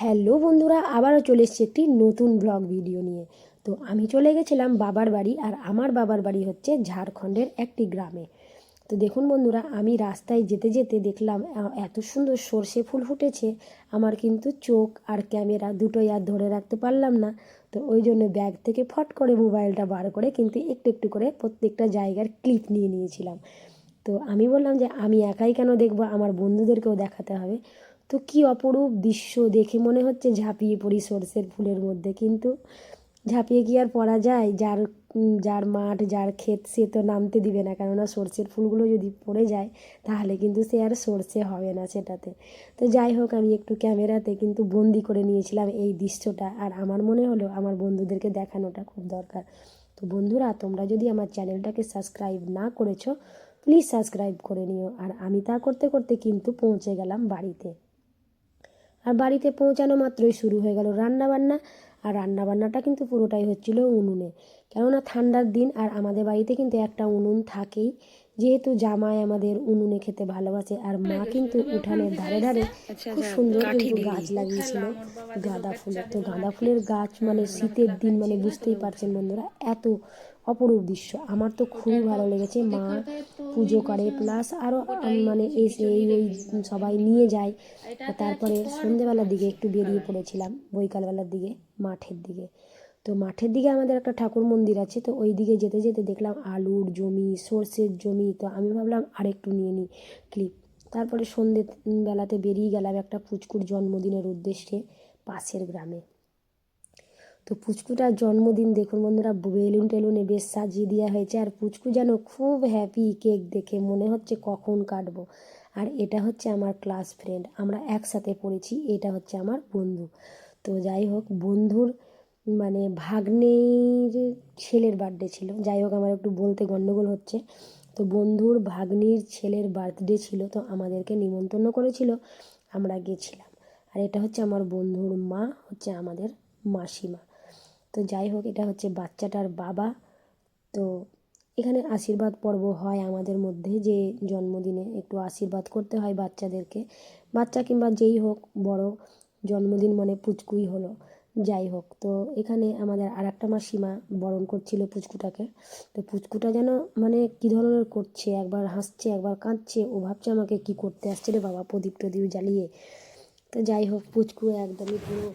Hello বন্ধুরা, আবারও চলে এসেছি একটি নতুন ব্লগ ভিডিও নিয়ে। তো আমি চলে গেছিলাম বাবার বাড়ি আর আমার বাবার বাড়ি হচ্ছে ঝাড়খণ্ডের একটি গ্রামে। তো দেখুন বন্ধুরা, আমি রাস্তায় যেতে যেতে দেখলাম এত সুন্দর সর্ষে ফুল ফুটেছে। আমার কিন্তু চোখ আর ক্যামেরা দুটোই আর ধরে রাখতে পারলাম না। তো ওই জন্য ব্যাগ থেকে ফট করে মোবাইলটা বার করে কিন্তু একটু একটু করে প্রত্যেকটা জায়গার ক্লিপ নিয়ে নিয়েছিলাম। তো আমি বললাম যে, আমি একাই কেন দেখব? আমার বন্ধুদেরকেও দেখাতে হবে। তো কি অপরূপ দৃশ্য দেখে মনে হচ্ছে ঝাঁপিয়ে পড়ি সর্ষের ফুলের মধ্যে। কিন্তু ঝাঁপিয়ে কি আর পড়া যায়? যার যার মাঠ, যার ক্ষেত সে তো নামতে দিবে না। কেননা সর্ষের ফুলগুলো যদি পড়ে যায়, তাহলে কিন্তু সে আর সর্ষে হবে না সেটাতে। তো যাই হোক, আমি একটু ক্যামেরাতে কিন্তু বন্দি করে নিয়েছিলাম এই দৃশ্যটা। আর আমার মনে হলো আমার বন্ধুদেরকে দেখানোটা খুব দরকার। তো বন্ধুরা, তোমরা যদি আমার চ্যানেলটাকে সাবস্ক্রাইব না করেছ, প্লিজ সাবস্ক্রাইব করে নিও। আর আমি তা করতে করতে কিন্তু পৌঁছে গেলাম বাড়িতে। আর বাড়িতে পৌঁছানো মাত্রই শুরু হয়ে গেল রান্না বান্না আর রান্না বান্নাটা কিন্তু পুরোটাই হচ্ছিল উনুনে। কেননা ঠান্ডার দিন আর আমাদের বাড়িতে কিন্তু একটা উনুন থাকেই। যেহেতু জামাই আমাদের উনুনে খেতে ভালোবাসে আর মা কিন্তু উঠানের ধারে ধারে খুব সুন্দর কিন্তু গাছ লাগিয়েছিল। গাঁদা ফুলের, তো গাঁদা ফুলের গাছ মানে শীতের দিন মানে বুঝতেই পারছেন বন্ধুরা, এত অপরূপ দৃশ্য। আমার তো খুবই ভালো লেগেছে। মা পুজো করে প্লাস আরও মানে এসে এই ওই সবাই নিয়ে যায়। তারপরে সন্ধেবেলার দিকে একটু বেরিয়ে পড়েছিলাম বৈকালবেলার দিকে মাঠের দিকে। তো মাঠের দিকে আমাদের একটা ঠাকুর মন্দির আছে তো ওই দিকে যেতে যেতে দেখলাম আলুর জমি সর্ষের জমি তো আমি ভাবলাম আরেকটু নিয়ে নিই ক্লিপ তারপরে সন্ধে বেলাতে বেরিয়ে গেলাম একটা পুচকুর জন্মদিনের উদ্দেশ্যে পাশের গ্রামে। তো পুচকুটার জন্মদিন দেখুন বন্ধুরা, বেলুন টেলুনে বেশ সাজিয়ে দেওয়া হয়েছে। আর পুচকু যেন খুব হ্যাপি কেক দেখে মনে হচ্ছে কখন কাটবো। আর এটা হচ্ছে আমার ক্লাস ফ্রেন্ড আমরা একসাথে পড়েছি, এটা হচ্ছে আমার বন্ধু। তো যাই হোক, বন্ধুর মানে ভাগ্নের ছেলের বার্থডে ছিল। যাই হোক, আমার একটু বলতে গণ্ডগোল হচ্ছে। তো বন্ধুর ভাগ্নির ছেলের বার্থডে ছিল, তো আমাদেরকে নিমন্ত্রণ করেছিল, আমরা গেছিলাম। আর এটা হচ্ছে আমার বন্ধুর মা, হচ্ছে আমাদের মাসিমা। তো যাই হোক, এটা হচ্ছে বাচ্চাটার বাবা। তো এখানে আশীর্বাদ পর্ব হয় আমাদের মধ্যে, যে জন্মদিনে একটু আশীর্বাদ করতে হয় বাচ্চাদেরকে। বাচ্চা কিংবা যেই হোক, বড় জন্মদিন মানে পুচকুই হলো। যাই হোক, তো এখানে আমাদের আর একটা মাসিমা বরণ করছিল পুচকুটাকে। তো পুচকুটা যেন মানে কী ধরনের করছে, একবার হাসছে, একবার কাঁদছে, ও ভাবছে আমাকে কি করতে আসছে রে বাবা প্রদীপ টদীপ জ্বালিয়ে। তো যাই হোক, পুচকু একদমই পুরো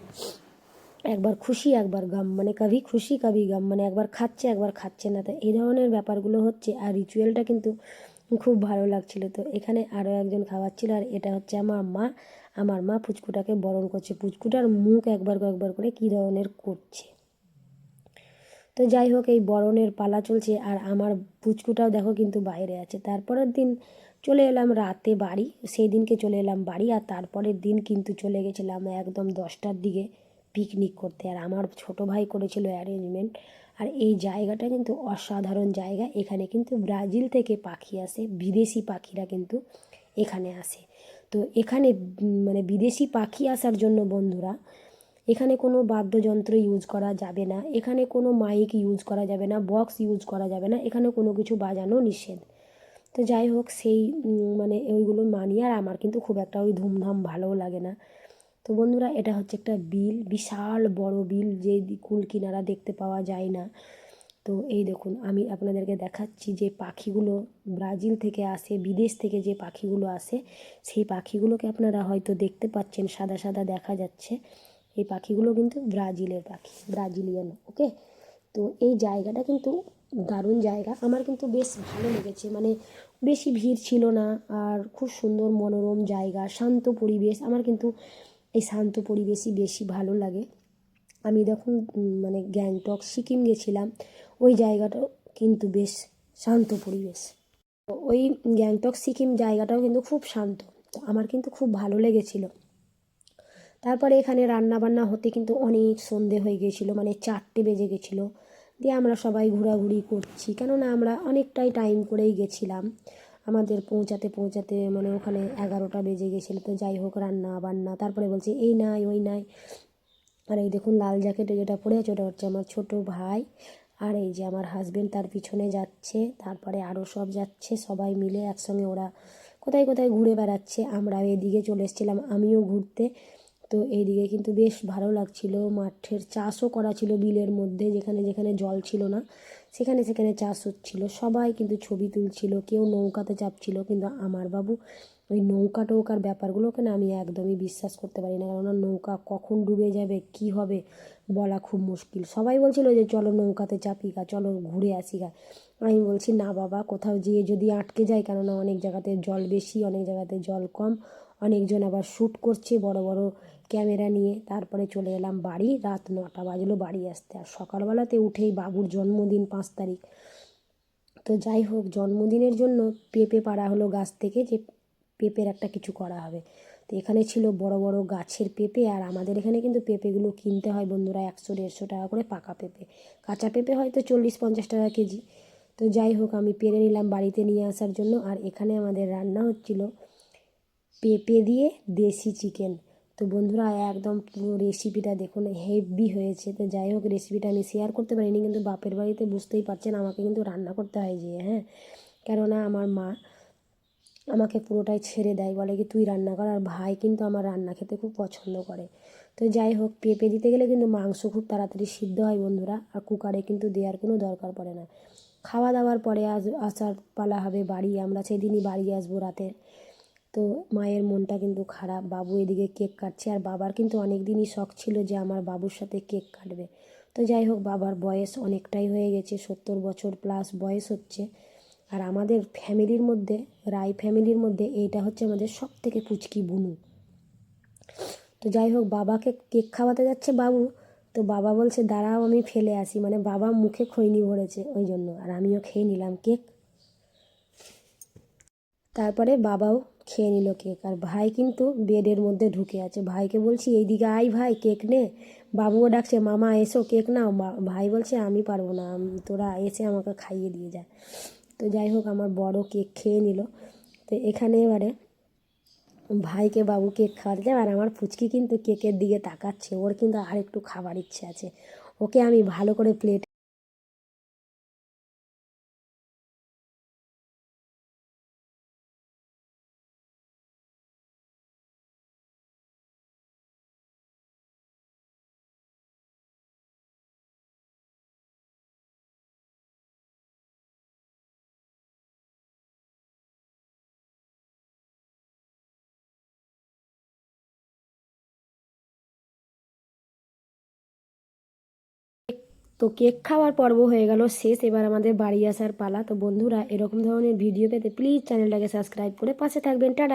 একবার খুশি, একবার গাম মানে কভি খুশি, কভি গাম মানে একবার খাচ্ছে একবার খাচ্ছে না। তো এই ধরনের ব্যাপারগুলো হচ্ছে, আর রিচুয়ালটা কিন্তু খুব ভালো লাগছিল। তো এখানে আরও একজন খাওয়াচ্ছিল, আর এটা হচ্ছে আমার মা। আমার মা পুচকুটাকে বরণ করছে। পুচকুটার মুখ একবার কয়েকবার করে কী ধরনের করছে। তো যাই হোক, এই বরণের পালা চলছে, আর আমার পুচকুটাও দেখো কিন্তু বাইরে আছে। তারপরের দিন চলে এলাম রাতে বাড়ি। সেই দিনকে চলে এলাম বাড়ি, আর তারপরের দিন কিন্তু চলে গেছিলাম একদম দশটার দিকে। পিকনিক করতে। আর আমার ছোট ভাই করেছিল অ্যারেঞ্জমেন্ট আর এই জায়গাটা কিন্তু অসাধারণ জায়গা। এখানে কিন্তু ব্রাজিল থেকে পাখি আসে, বিদেশি পাখিরা কিন্তু এখানে আসে। তো এখানে মানে বিদেশি পাখি আসার জন্য বন্ধুরা, এখানে কোনো বাদ্যযন্ত্র ইউজ করা যাবে না। এখানে কোনো মাইক ইউজ করা যাবে না বক্স ইউজ করা যাবে না। এখানে কোনো কিছু বাজানো নিষেধ। তো যাই হোক, সেই মানে ওইগুলো মানি। আর আমার কিন্তু খুব একটা ওই ধুমধাম ভালোও লাগে না। তো বন্ধুরা, এটা হচ্ছে একটা বিল, বিশাল বড় বিল যে কুল কিনারা দেখতে পাওয়া যায় না। তো এই দেখুন, আমি আপনাদেরকে দেখাচ্ছি যে পাখিগুলো ব্রাজিল থেকে আসে, বিদেশ থেকে যে পাখিগুলো আসে, সেই পাখিগুলোকে আপনারা হয়তো দেখতে পাচ্ছেন, সাদা সাদা দেখা যাচ্ছে। এই পাখিগুলো কিন্তু ব্রাজিলের পাখি, ব্রাজিলিয়ান, ওকে? তো এই জায়গাটা কিন্তু দারুণ জায়গা। আমার কিন্তু বেশ ভালো লেগেছে মানে বেশি ভিড় ছিল না, আর খুব সুন্দর মনোরম জায়গা, শান্ত পরিবেশ। আমার কিন্তু এই শান্ত পরিবেশই বেশি ভালো লাগে। আমি যখন মানে গ্যাংটক সিকিম গেছিলাম, ওই জায়গাটাও কিন্তু বেশ শান্ত পরিবেশ। ওই গ্যাংটক সিকিম জায়গাটাও কিন্তু খুব শান্ত, তো আমার কিন্তু খুব ভালো লেগেছিলো। তারপরে এখানে রান্না বান্না হতে কিন্তু অনেক সন্ধে হয়ে গেছিল মানে চারটে বেজে গেছিল। দিয়ে আমরা সবাই ঘোরাঘুরি করছি, কেননা আমরা অনেকটাই টাইম করেই গেছিলাম। আমাদের পৌঁছাতে পৌঁছাতে মানে ওখানে এগারোটা বেজে গেছিল। তো যাই হোক, রান্না বান্না, তারপরে বলছে, এই নাই, ওই নাই। আর এই দেখুন, লাল জ্যাকেটে যেটা পরে আছে, ওটা হচ্ছে আমার ছোট ভাই আর এই যে আমার হাজবেন্ড তার পিছনে যাচ্ছে। তারপরে আরও সব যাচ্ছে, সবাই মিলে একসঙ্গে ওরা কোথায় কোথায় ঘুরে বেড়াচ্ছে আমরা এদিকে চলে এসেছিলাম, আমিও ঘুরতে। তো এইদিকে কিন্তু বেশ ভালো লাগছিল। মাঠের চাষও করা ছিল বিলের মধ্যে, যেখানে যেখানে জল ছিল না, সেখানে সেখানে চাষ হচ্ছিল। সবাই কিন্তু ছবি তুলছিল, কেউ নৌকাতে চাপছিল, কিন্তু আমার বাবু ওই নৌকা টৌকার ব্যাপারগুলোকে না আমি একদমই বিশ্বাস করতে পারি না। কেননা নৌকা কখন ডুবে যাবে, কি হবে বলা খুব মুশকিল। সবাই বলছিল যে, চলো নৌকাতে চাপি গা চলো ঘুরে আসি গা আমি বলছি, না বাবা, কোথাও যেয়ে যদি আটকে যায়, কেননা অনেক জায়গাতে জল বেশি, অনেক জায়গাতে জল কম অনেকজন আবার শ্যুট করছে বড় বড় ক্যামেরা নিয়ে। তারপরে চলে এলাম বাড়ি, রাত নটা বাজলো বাড়ি আসতে। আর সকালবেলাতে উঠেই বাবুর জন্মদিন পাঁচ তারিখ। তো যাই হোক, জন্মদিনের জন্য পেঁপে পাড়া হলো গাছ থেকে যে পেঁপের একটা কিছু করা হবে। তো এখানে ছিল বড় বড় গাছের পেঁপে আর আমাদের এখানে কিন্তু পেঁপেগুলো কিনতে হয় বন্ধুরা একশো দেড়শো টাকা করে পাকা পেঁপে। কাঁচা পেঁপে হয়তো চল্লিশ পঞ্চাশ টাকা কেজি। তো যাই হোক, আমি পেরে নিলাম বাড়িতে নিয়ে আসার জন্য। আর এখানে আমাদের রান্না হচ্ছিল পেঁপে দিয়ে দেশি চিকেন। তো বন্ধুরা, একদম পুরো রেসিপিটা দেখুন হেভি হয়েছে। তো যাই হোক রেসিপিটা আমি শেয়ার করতে পারিনি, কিন্তু বাপের বাড়িতে বুঝতেই পারছেন, আমাকে কিন্তু রান্না করতে হয় যে হ্যাঁ। কেননা আমার মা আমাকে পুরোটাই ছেড়ে দেয়, বলে কি, তুই রান্না কর। আর ভাই কিন্তু আমার রান্না খেতে খুব পছন্দ করে। তো যাই হোক, পেঁপে দিতে গেলে কিন্তু মাংস খুব তাড়াতাড়ি সিদ্ধ হয় বন্ধুরা, আর কুকারে কিন্তু দেওয়ার কোনো দরকার পড়ে না। খাওয়া দাওয়ার পরে আজ আসার পালা হবে বাড়ি, আমরা সেদিনই বাড়ি আসব রাতে। তো মায়ের মনটা কিন্তু খারাপ। বাবু এদিকে কেক কাটছে আর বাবার কিন্তু অনেক দিনই শখ ছিল যে আমার বাবুর সাথে কেক কাটবে। তো যাই হোক, বাবার বয়স অনেকটাই হয়ে গেছে, সত্তর বছর প্লাস বয়স হচ্ছে। আর আমাদের ফ্যামিলির মধ্যে রায় ফ্যামিলির মধ্যে এইটা হচ্ছে আমাদের সব থেকে পুচকি বুনু। তো যাই হোক, বাবাকে কেক খাওয়াতে যাচ্ছে বাবু। তো বাবা বলছে, দাঁড়াও, আমি ফেলে আসি। মানে বাবা মুখে খৈনি ভরেছে ওই জন্য। আর আমিও খেয়ে নিলাম কেক। তারপরে বাবাও খেয়ে নিল কেক। আর ভাই কিন্তু বেডের মধ্যে ঢুকে আছে। ভাইকে বলছি, এইদিকে আই ভাই, কেক নে। বাবুও ডাকছে, মামা, এসো, কেক নাও। ভাই বলছে, আমি পারব না তোরা এসে আমাকে খাইয়ে দিয়ে যা। তো যাই হোক, আমার বড় কেক খেয়ে নিল। তো এখানে এবারে ভাইকে বাবু কেক খাওয়াতে আর আমার ফুচকি কিন্তু কেকের দিকে তাকাচ্ছে। ওর কিন্তু আর একটু খাবার ইচ্ছে আছে। ওকে আমি ভালো করে প্লেট তো কেক খাওয়ার পর্ব হয়ে গেল, শেষ। এবার আমাদের বাড়ি আসার পালা। তো বন্ধুরা, এরকম ধরনের ভিডিও পেতে প্লিজ চ্যানেলটাকে সাবস্ক্রাইব করে পাশে থাকবেন। টাটা!